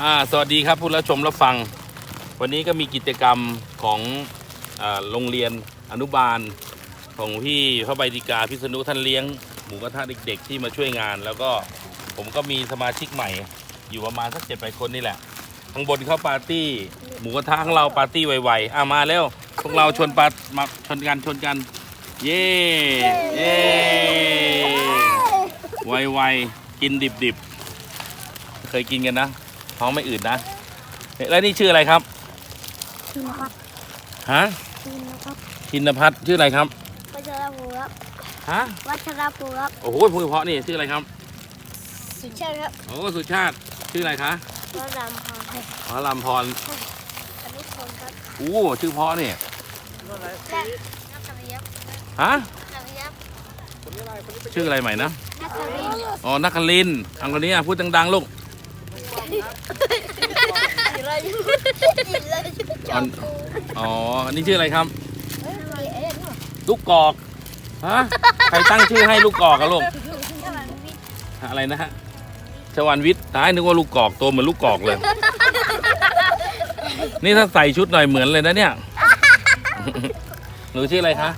อ่าสวัสดีครับผู้รับชมรับฟัง วันนี้ก็มีกิจกรรมของอาโรงเรียนอนุบาล ของพี่พระใบดิกาพิษณุท่านเลี้ยง หมูกระทะเด็ก ๆ ที่มาช่วยงาน แล้วก็ผมก็มีสมาชิกใหม่ อยู่ประมาณสักเจ็ดแปดคนนี่แหละข้างบนเขาปาร์ตี้หมูกระทะข้างเราปาร์ตี้ไวๆอะมาแล้วพวกเราชนปาร์มาชนกันชนกัน เย่เย่ไวๆกินดิบๆเคยกินกันนะ ท้องไม่อืดนะเอ๊ะแล้วนี่ชื่ออะไรครับ ชินครับฮะ ชินครับชินพัฒน์ชื่ออะไรครับ วัชรภูครับฮะ วัชรภูครับโอ้โหพูดเพราะนี่ชื่ออะไรครับ สุชาติครับโอ้สุชาติ ชื่ออะไรคะวรามพรครับอ๋อลำพรอนุพลครับอู้ชื่อเพราะนี่ และนักเรียนฮะ นักเรียนชื่ออะไรใหม่นะนักเรียนอ๋อนักคลินทร์อังคนนี้อะพูดดังๆลูก อะไรอะไรจอมกูอ๋อ อันนี้ชื่ออะไรครับ ลูกกอก ฮะ ใครตั้งชื่อให้ลูกกอกอะลูก อะไรนะฮะชวันวิทย์ตายนึกว่าลูกกอกตัวเหมือนลูกกอกเลย นี่ถ้าใส่ชุดหน่อยเหมือนเลยนะเนี่ย หนูชื่ออะไรคะ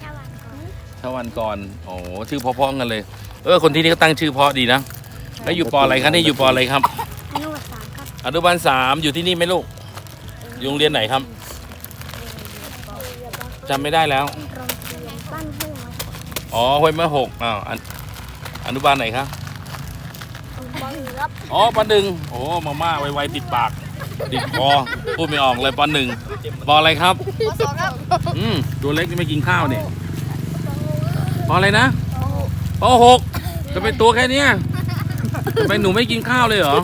ชวันก่อนชวันกรโอ้ชื่อพราะๆกันเลย เออ คนที่นี่ก็ตั้งชื่อเพราะดีนะ แล้วอยู่ปออะไรคะนี่อยู่ปออะไรครับ อนุสามครับอนุบาลสามอยู่ที่นี่ไหมลูก อยู่โรงเรียนไหนครับจำไม่ได้แล้วโรงเรียนบ้านห้วยครับอ๋อห้วยมะหกอ้าวอันอนุบาลไหนครับบอลครับ อ๋อปหนึ่งโอ้มาม่าไวๆติดปาก ติดคอพูดไม่ออกเลยปหนึ่งปออะไรครับปสองครับอืมตัวเล็กนี่ไม่กินข้าวเนี่ยปออะไรนะปหกจะเป็นตัวแค่เนี้ยทำไมหนูไม่กินข้าวเลยเหรอ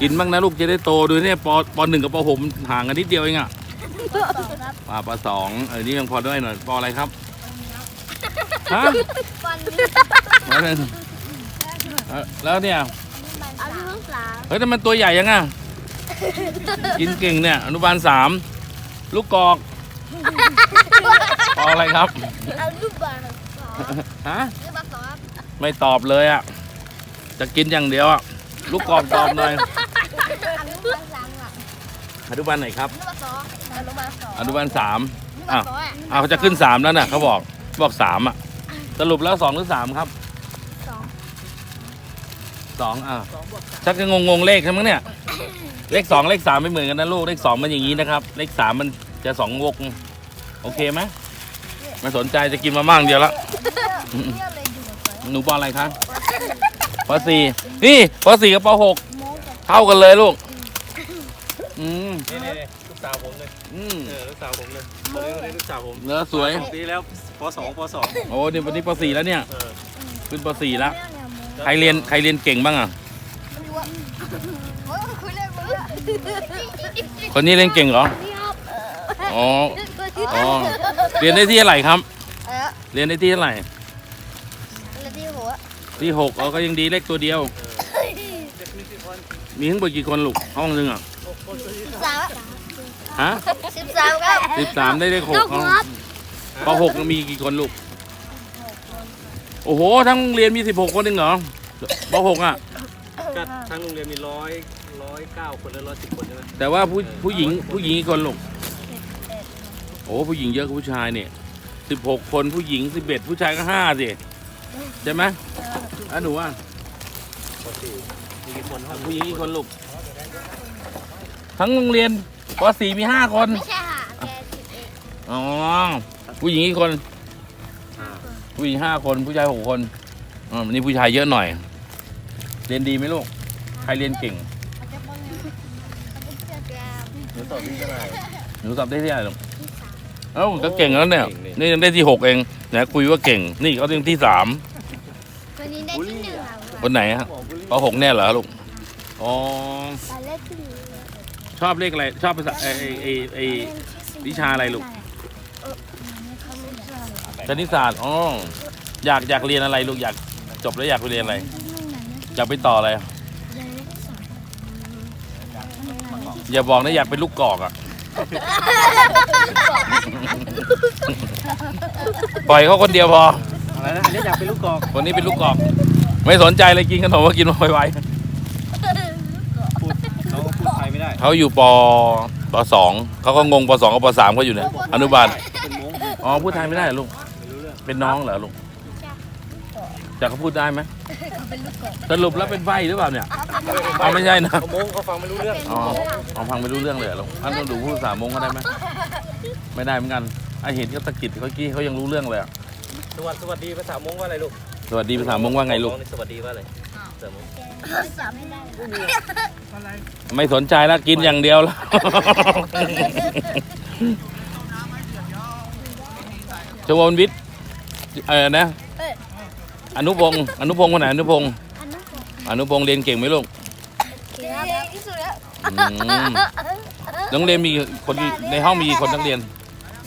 กินบ้างนะลูกจะได้โตดูเนี่ยปปหนึ่งกับปหกมันห่างกันนิดเดียวเองอะสองครับปปสองเออนี่ยังพอได้หน่อยปอะไรครับฮะบอลแล้วเนี่ยเอ่อแล้วเนี่ยอนุสามเฮ้ยแต่มันตัวใหญ่ยังอะกินเก่งเนี่ย อนุบาลสามลูกกอกปออะไรครับอนุบาลสองฮะอนุบาลสองครับไม่ตอบเลยอะจะกินอย่างเดียวอะลูกกอกตอบหน่อย อนุบาลสามครับ อนุบาลไหนครับ อนุบาลสองอนุบาลสองอนุบาลสามอนุบาลสองอะอ้าวเขาจะขึ้นสามแล้วน่ะเขาบอกบอกสามอะ สรุปแล้วสองหรือสามครับสองสองอะชักจะงงงๆเลขใช่มั้งเนี่ย เลขสองเลขสามไม่เหมือนกันนะลูกเลขสองมันอย่างนี้นะครับ เลขสามมันจะสองวงโอเคไหมไม่สนใจจะกินมาม่าอย่างเดียวละหนูปออะไรคะปอสี่นี่ปอสี่กับปอหกเท่ากันเลยลูก อืม นี่นี่ลูกสาวผมเลย อืม เออลู กสาวผมเลยคนนี้คนนี้ลูกสาวผมเนื้อสวยปีแล้วปสองปสองโอ้นี่วันนี้ปอสี่แล้วเนี่ย เออขึ้นปอสี่แล้วเรื่องเนี่ยโม้ใครเรียนใครเรียนเก่งบ้างอะไม่รู้ว่าโอ้ยคุยเล่นคุยเล่นคนนี้เรียนเก่งเหรอนี่ครับอ๋อ อ๋อ เรียนได้ที่เท่าไหร่ครับเออเรียนได้ที่เท่าไหร่แล้วที่หัวที่หกอ๋อก็ยังดีเลขตัวเดียวมีทั้งหมดกี่คนลูกห้องนึงอะสิบสาม ฮะสิบสามครับสิบสามได้เลขหกลูกอ๋อครับปหกมีกี่คนลูก โอ้โห ทั้งโรงเรียนมีสิบหกคนเองเหรอปหกอะ ก็ทั้งโรงเรียนมีร้อยร้อยเก้าคนหรือร้อยสิบคนใช่ไหมแต่ว่าผู้ผู้หญิงผู้หญิงกี่คนลูก โอ้ผู้หญิงเยอะกว่าผู้ชายเนี่ยสิบหกคนผู้หญิงสิบเอ็ดผู้ชายก็ห้าสิใช่ไหมอะหนูอะปสี่มีกี่คนครับผู้หญิงกี่คนลูก ทั้งโรงเรียน ปสี่มีห้าคน ไม่ใช่ค่ะแกสิบเอ็ดอ๋อ ผู้หญิงกี่คนอ่าผู้หญิงห้าคนผู้ชายหกคนอ๋อวันนี้ผู้ชายเยอะหน่อย เรียนดีไหมลูก ใครเรียนเก่งอาจจะเป็นอาจจะเป็นแกหนูตอบที่เท่าไหร่หนูสอบได้ที่ไหนลูกที่สามเอ้าก็เก่งแล้วเนี่ยเก่งดินี่ยังได้ที่หกเองนะคุยว่าเก่ง นี่เขายังที่สามวันนี้ได้ที่หนึ่งค่ะคนไหนฮะปหกแน่เหรอลูก อ๋อไปเลขที่หนึ่ง ชอบเลขอะไร ชอบภาษาไอไอไอไอวิชาอะไรลูกคณิตศาสตร์อ๋ออยากอยากเรียนอะไรลูกอยากจบแล้วอยากไปเรียนอะไร อยากไปต่ออะไร อย่าบอกนะอยากเป็นลูกกอกอะ ปล่อยเขาคนเดียวพออะไรนะอันนี้อยากเป็นลูกกอก คนนี้เป็นลูกกอก ไม่สนใจเลยกินขนมก็กินมาไว เขาอยู่ปปสองเขาก็งงปสองกับปสามเขาอยู่เนี่ยอนุบาลเป็นมงอ๋อพูดไทยไม่ได้เหรอลูกไม่รู้เรื่องเป็นน้องเหรอลูกจะเขาพูดได้ไหมเป็นลูกกบสรุปแล้วเป็นใบหรือเปล่าเนี่ยอ๋อไม่ใช่นะเขามงเขาฟังไม่รู้เรื่องอ๋ออ๋อฟังไม่รู้เรื่องเลยเหรอลูกอันต้องดูพูดภาษามงเขาได้ไหมไม่ได้เหมือนกันไอเห็นเขาตะกิดเขากี้เขายังรู้เรื่องเลยอะสวัสดีสวัสดีภาษามงว่าอะไรลูกสวัสดีภาษามงว่าไงลูกน้อนี่สวัสดีว่าอะไร ภาษามงจำไม่ได้ไม่สนใจแล้วกินอย่างเดียวแล้ว ชววิทย์เออนะ อนุพงศ์อนุพงศ์คนไหนอนุพงศ์อันนั้นกบอนุพงศ์เรียนเก่งไหมลูกเก่งที่สุดแล้วอืมนักเรียนมีคนกี่ในห้องมีกี่คนนักเรียน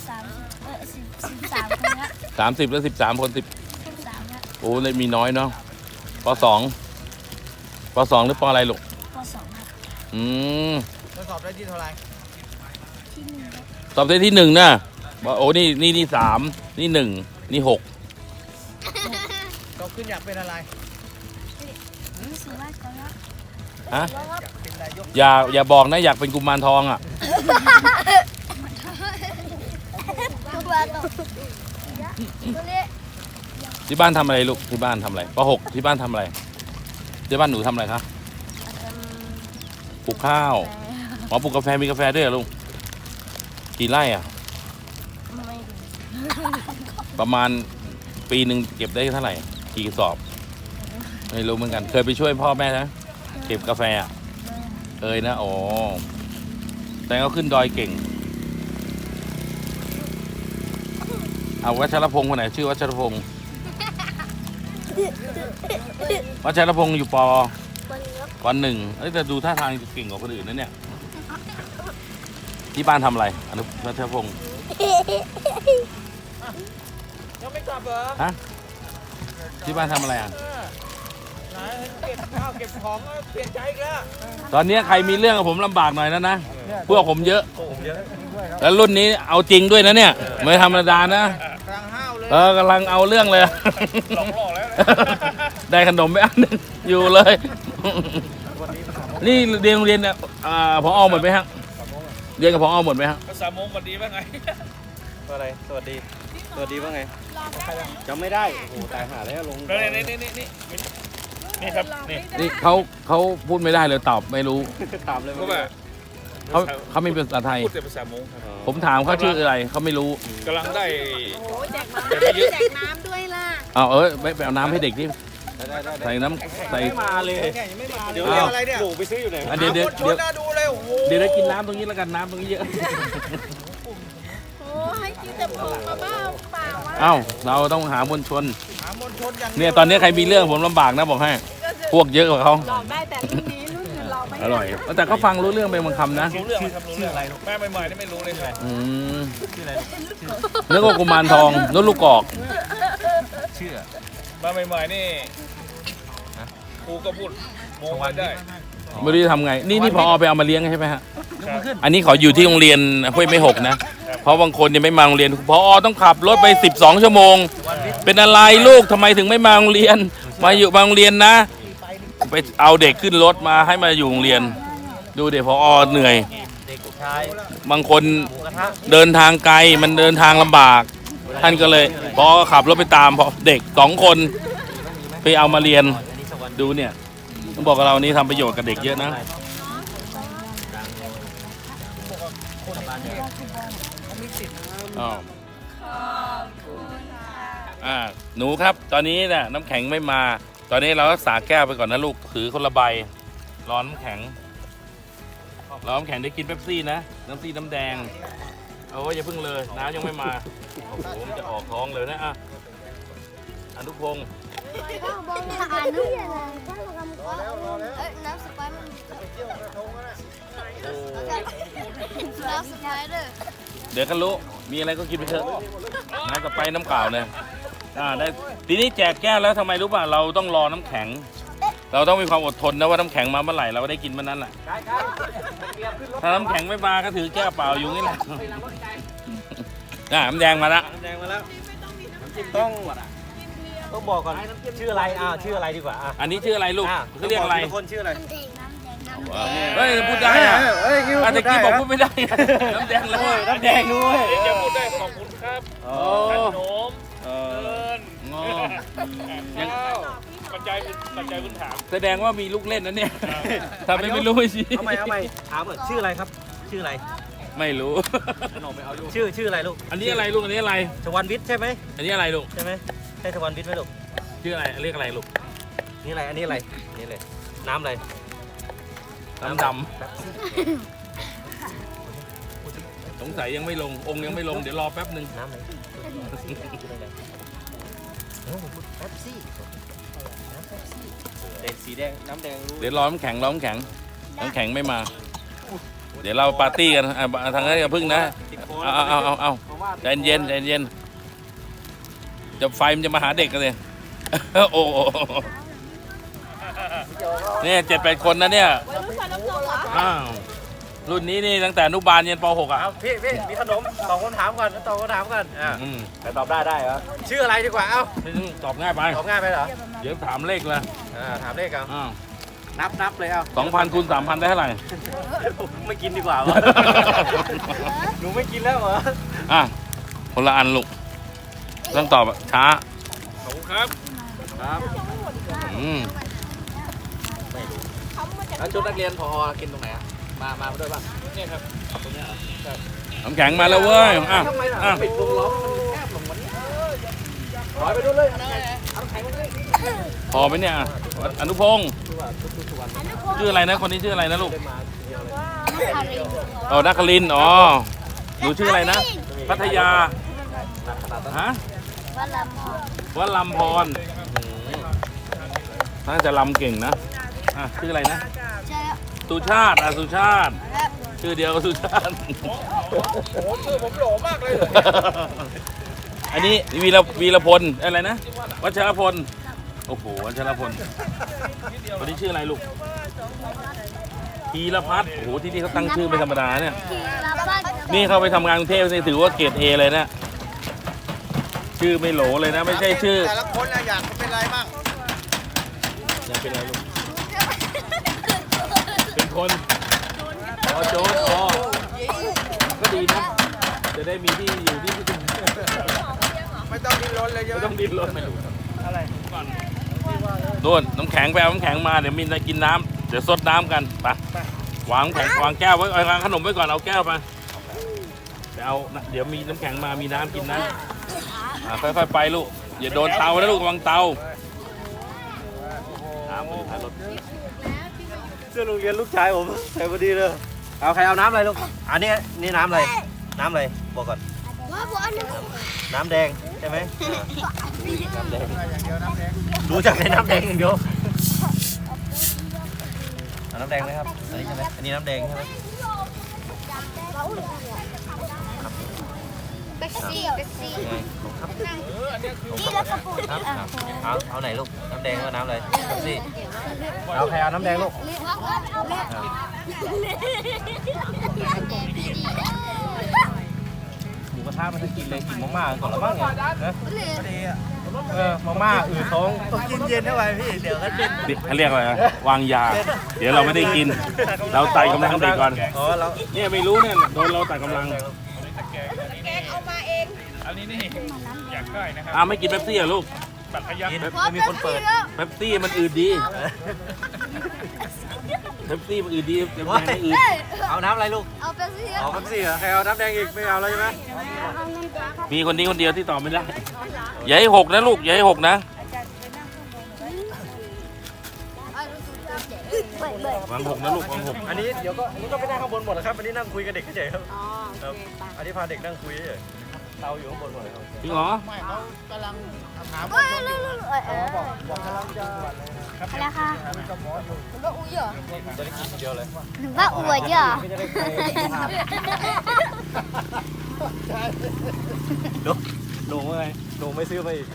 สามเออสิบสิบสามคนละสามสิบแล้วสิบสามคนสิบสิบสามละโอ้เลยมีน้อยเนาะปสอง ปสองหรือปอะไรลูกปสองครับอืมทดสอบได้ที่เท่าไหร่ที่หนึ่งครับตอบได้ที่หนึ่งนะบอกโอ้นี่นี่นี่สามนี่หนึ่งนี่หกโตขึ้นอยากเป็นอะไรรู้สึกว่าเขาละฮะอยากเป็นนายกอย่าอย่าบอกนะอยากเป็นกุมารทองอะตัวโตตัวเล็กที่บ้านทำอะไรลูกที่บ้านทำอะไรปหกที่บ้านทำอะไร ที่บ้านหนูทำอะไรคะปลูกข้าวอ๋อปลูกกาแฟมีกาแฟด้วยเหรอลุงกี่ไร่อะ ไม่รู้ประมาณปีหนึ่งเก็บได้เท่าไหร่ กี่กระสอบ ไม่รู้เหมือนกัน เคยไปช่วยพ่อแม่นะเก็บกาแฟอะเอยนะอ๋อแต่เขาขึ้นดอยเก่ง เอาวัชรพงศ์คนไหนชื่อวัชรพงศ์ วัชรพงศ์อยู่ปปหนึ่งเอ้ยแต่ดูท่าทางจะเก่งกว่าคนอื่นนะเนี่ยที่บ้านทำอะไรอนุวัชรพงศ์ยังไม่กลับเหรอฮะที่บ้านทำอะไรอะไหนเก็บข้าวเก็บของแล้วเปลี่ยนใจอีกแล้วตอนนี้ใครมีเรื่องกับผมลำบากหน่อยนะนะพวกผมเยอะโกงเยอะแล้วรุ่นนี้เอาจริงด้วยนะเนี่ย ไม่ธรรมดานะกลางห้าวเลยเออกำลังเอาเรื่องเลยหลอกล่อแล้ว ได้ขนมไปอันหนึงอยู่เลย นี่เรียนโรงเรียนเนี่ยอ่าพอหมดไหมฮะเรียนกับพอหมดไหมฮะภาษามงวันดีว่าไงว่าอะไร สวัสดี สวัสดีว่าไงจำไม่ได้ โอ้โห ตายหาแล้วลงนี่นี่นี่นี่นี่นี่ครับนี่นี่เขาเขาพูดไม่ได้เลยตอบไม่รู้ ถามเลย เพราะว่า เขาเขาไม่เป็นภาษาไทย พูดแต่ภาษามงครับผมถามเขาชื่ออะไรเขาไม่รู้กำลังได้แจกแต่ไม่เยอะแจกน้ำด้วยล่ะเอาเอ้ยไปไปเอาน้ำให้เด็กที่ได้ได้ได้ใส่น้ำใส่ ไม่มาเลยแค่ยังไม่มาเลเดี๋ยยวเรียเรียกอะไรเนี่ยหนูไปซื้ออยู่ไหนอะเดี๋ยวเดี๋ยวหาคนชเดี๋ยนวน่าดูเลยโอ้โหเดี๋ยวได้กินน้ำตรงนี้แล้วกันน้ำตรงนี้เยอะโอ้ให้กินแต่ผงมาบ้าเปล่าวะเอ้าเราต้องหามวลชน หามวลชนอย่างเนี่ยตอนนี้ใครมีเรื่องผมลำบากนะบอกให้ พวกเยอะกว่าเขาหลอกได้แต่รุ่นนี้รุ่นอื่นหล อกไม่อร่อย แต่ก็ฟังรู้เรื่องเป็นบางคำนะ รู้เรื่องครับรู้เรื่องแม่ใหม่ๆนี่ไม่รู้เลยไงอืมนึกว่ากุมารทองนึกลูกกอกแม่ใหม่ๆนี่ครูก็พูดมงไม่ได้ไม่รู้จะทำไง นี่นี่พอไปเอามาเลี้ยงใช่ไหมฮะครับอันนี้ขออยู่ที่โรงเรียนห้วยไม่หกนะ เพราะบางคนยังไม่มาโรงเรียนพอต้องขับรถไป 12 ชั่วโมง เป็นอะไรลูกทำไมถึงไม่มาโรงเรียน มาอยู่มาโรงเรียนนะ ไปเอาเด็กขึ้นรถมาให้มาอยู่โรงเรียน ดูเด็กพออเหนื่อย เด็กชายบางคนหมูกระทะเดินทางไกลมันเดินทางลำบาก ท่านก็เลยพอขับรถไปตามพอเด็กสองคนไปเอามาเรียนอันนี้สวรรค์ดูเนี่ยต้องบอกกับเรานี่ทำประโยชน์กับเด็กเยอะนะอ้าวอ่าหนูครับ ตอนนี้น่ะน้ำแข็งไม่มา ตอนนี้เรารักษาแก้วไปก่อนนะลูกถือคนละใบร้อนน้ำแข็งร้อนน้ำแข็งได้กินเป๊ปซี่นะ น้ำซี่น้ำแดงโอ้ยอย่าเพิ่งเลย น้ำยังไม่มา โอ้โหมันจะออกท้องเลยนะอะอนุพงศ์อ่านนู่นเอ้ยน้ำสไปร์มันน้ำสไปร์เด้อเดี๋ยวก็รู้มีอะไรก็กินไปเถอะน้ำกับไปน้ำเปล่าเนี่ย อ่าได้ทีนี้แจกแก้วแล้วทำไมรู้ป่ะเราต้องรอน้ำแข็ง เราต้องมีความอดทนนะว่าน้ำแข็งมาเมื่อไหร่เราก็ได้กินเมื่อนั้นแหละถ้าน้ำแข็งไม่มาก็ถือแก้วเปล่าอยู่นี่แหละอ่าน้ำแดงมาละน้ำแดงมาแล้วต้องต้องบอกก่อนชื่ออะไรอ่าชื่ออะไรดีกว่าอะอันนี้ชื่ออะไรลูกอะเขาเรียกอะไรต้งบทีลคนชื่ออะไรน้ำแดงน้ำแดงน้ำแดเฮ้ยพูดได้อะเฮ้ยคิวอาตะกี้พูดได้บอกพูดไม่ได้น้ำแดงเลยน้ำแดงด้วยเดี๋ยวจะพูดได้ขอบคุณครับโอ้ ขนมเอเอิอญง อยังปัจจัยพื้นปัจจัยพื้นฐานแสดงว่ามีลูกเล่นนะเนี่ยทำไมไม่รู้ไม่ชี้เอาใหม่เอาใหม่ถามก่อนชื่ออะไรครับ ชื่ออะไร ไม่รู้ชื่อชื่ออะไรลูกอันนี้อะไรลูกอันนี้อะไร ชวันวิทย์ใช่ไหมอันนี้อะไรลูกใช่ไหมใช่ชวันวิทย์ไหมลูกชื่ออะไรเรียกอะไรลูกนี่อะไรอันนี้อะไรนี่เลยน้ำอะไรน้ำดำสงสัยยังไม่ลงองค์ยังไม่ลงเดี๋ยวรอแป๊บหนึ่งน้ำอะไรโอ้ แป๊บซี่น้ำแป๊บซี่เด็กสีแดงน้ำแดงรู้เดี๋ยวรอน้ำแข็งรอน้ำแข็งน้ำแข็งไม่มา เดี๋ยวเราปาร์ตี้กันอะทางนั้นอย่าพึ่งนะติดโคนเอาเอาเอาเอาเพราะว่าใจเย็นใจเย็นจะไฟมันจะมาหาเด็กกันเลยโอ้โหเนี่ยเจ็ดแปดคนนะเนี่ย วัยรุ่นฟันน้ำนมเหรอ อ้าว รุ่นนี้นี่ตั้งแต่อนุบาลยันป .6 อะเอาพี่พี่มีขนมตอบคำถามก่อนตอบคำถามก่อนอ่าอืมแต่ตอบได้ได้เหรอชื่ออะไรดีกว่าเอ้าตอบง่ายไป ตอบง่ายไปเหรอเดี๋ยวถามเลขเลยอ่าถามเลขเอาอ้าวนับนับเลยเอาสองพันคูณสามพันได้เท่าไหร่ไม่กินดีกว่าวะ หนูไม่กินแล้วเหรออะคนละอันลูกต้องตอบอะช้าขอบคุณครับครับอืมแล้วชุดนักเรียนพอกินตรงไหนอะ มา มาด้วยป่ะเนี่ยครับน้ำแข็งมาแล้วเว้ยอะทำไมล่ะอะปิดวงล้อมมันแคบลงวันนี้ถอยไปดูเลยเอาแข็งมาเลยพอไหมเนี่ยอะอนุพงศ์ชื่ออะไรนะคนนี้ชื่ออะไรนะลูกอ๋อนักคลินทร์อ๋อ หนูชื่ออะไรนะ พัทยาฮะวันละหมอวัดลำพรน่าจะลำเก่งนะ อะชื่ออะไรนะใช่แล้ว สุชาติอะสุชาติแล้วชื่อเดียวกับสุชาติ โอ้โหคือผมโหลมากเลยเหรออันนี้วีรวีรพลอะไรนะ วัชรพล โอ้โห วัชรพลคนนี้ชื่ออะไรลูกธีรพัฒน์โอ้โห ที่นี่เขาตั้งชื่อไม่ธรรมดาเนี่ยทีละบ้านนี่เขาไปทำงานกรุงเทพนี่ถือว่าเกรดเอเลยนะ ชื่อไม่โหลเลยนะ ไม่ใช่ชื่อแต่ละคนอะอยากเป็นอะไรบ้างยังเป็นอะไรลูก เป็นคนอ๋อโจ๊กอ๋อก็ดีนะ จะได้มีที่อยู่ที่ที่ไม่ต้องดิ้นรนเลยใช่ไม่ไหมต้องดิ้นรนไม่รู้อะไรก่อนโน่นน้ำแข็งไปเอาน้ำแข็งมาเดี๋ยวมีอะไรกินน้ำเดี๋ยวซดน้ำกันไปวางน้ำแข็งวางแก้วไว้เอาวางขนมไว้ก่อนเอาแก้วไปไปเอานะเดี๋ยวมีน้ำแข็งมามีน้ำกินนะอะค่อยๆไปลูกอย่าโดนเตานะลูกระวังเตาน้ำมันอยู่ท้ายรถ เสื้อโรงเรียนลูกชายผมใส่พอดีเลย เอาใครเอาน้ำอะไรลูก อันนี้นี่น้ำอะไร น้ำอะไรบอกก่อน ว่าบัวหนึ่งน้ำแดงใช่ไหมน้ำแดงดูจากในน้ำแดงอย่างเดียวเอาน้ำแดงไหมครับ อันนี้ใช่ไหมอันนี้น้ำแดงใช่ไหมเบ็ก ซี่เบ็กซี่ไงครับนี่แล้วกระปุกครับครับเอาเอาไหนลูก น้ำแดงว่าน้ำอะไรครับสิเอาใครเอาน้ำแดงลูกเรียกว่าเรียกเด็กดีหมูกระทะมันจะกินเลยกินมาม่าก่อนละมั้งไงนะเลยเออมาม่าอืดท้องต้องกินเย็นเข้าไปพี่ เดี๋ยวก็เป็นเขาเรียกอะไรนะวางยา เดี๋ยวเราไม่ได้กิน เราไต่กำลังเด็กก่อนอ๋อเราเนี่ยไม่รู้เนี่ยโดนเราไต่กำลัง องอันนี้นี่อยากได้นะครับอ้าวไม่กินเป๊ปซี่เหรอลูกตัดขยันกินเพราะมีเป็นคนเปิสีดแล้วเป๊ปซี่มันอืดดีเป๊ปซี่มันอืดดีเป๊ปซี่ไม่อืดเอาน้ำอะไรลูกเอาเป็นสีเอาน้ำสี่เหรอใครเอาน้ำแดงอีกไม่เอาแล้วใช่ไหมมีคนนี้คนเดียวที่ตอบไม่ได้อย่าให้หกนะลูกอย่าให้หกนะเปิดเปิดวางหกนะลูกวางหกอันนี้เดี๋ยวก็อันนี้ก็ไปนั่งข้างบนหมดแล้วครับอันนี้นั่งคุยกับเด็กเฉยๆครับอ๋อครับอันนี้พาเด็กนั่งคุยเฉย เตาอยู่ข้างบนหมดเลยครับจริงเหรอ ไม่เขากำลังถามเอ้ยเร็วเร็วเอ้ยเออบอกบอกกำลังจะอะไรคะคุยกับหมออยู่ว่าอุ้ยเหรอจะได้กินทีเดียวเลยว่าอวยเหรอไม่จะได้ใครหนูหนูว่าไงหนูไม่ซื้อมาอีก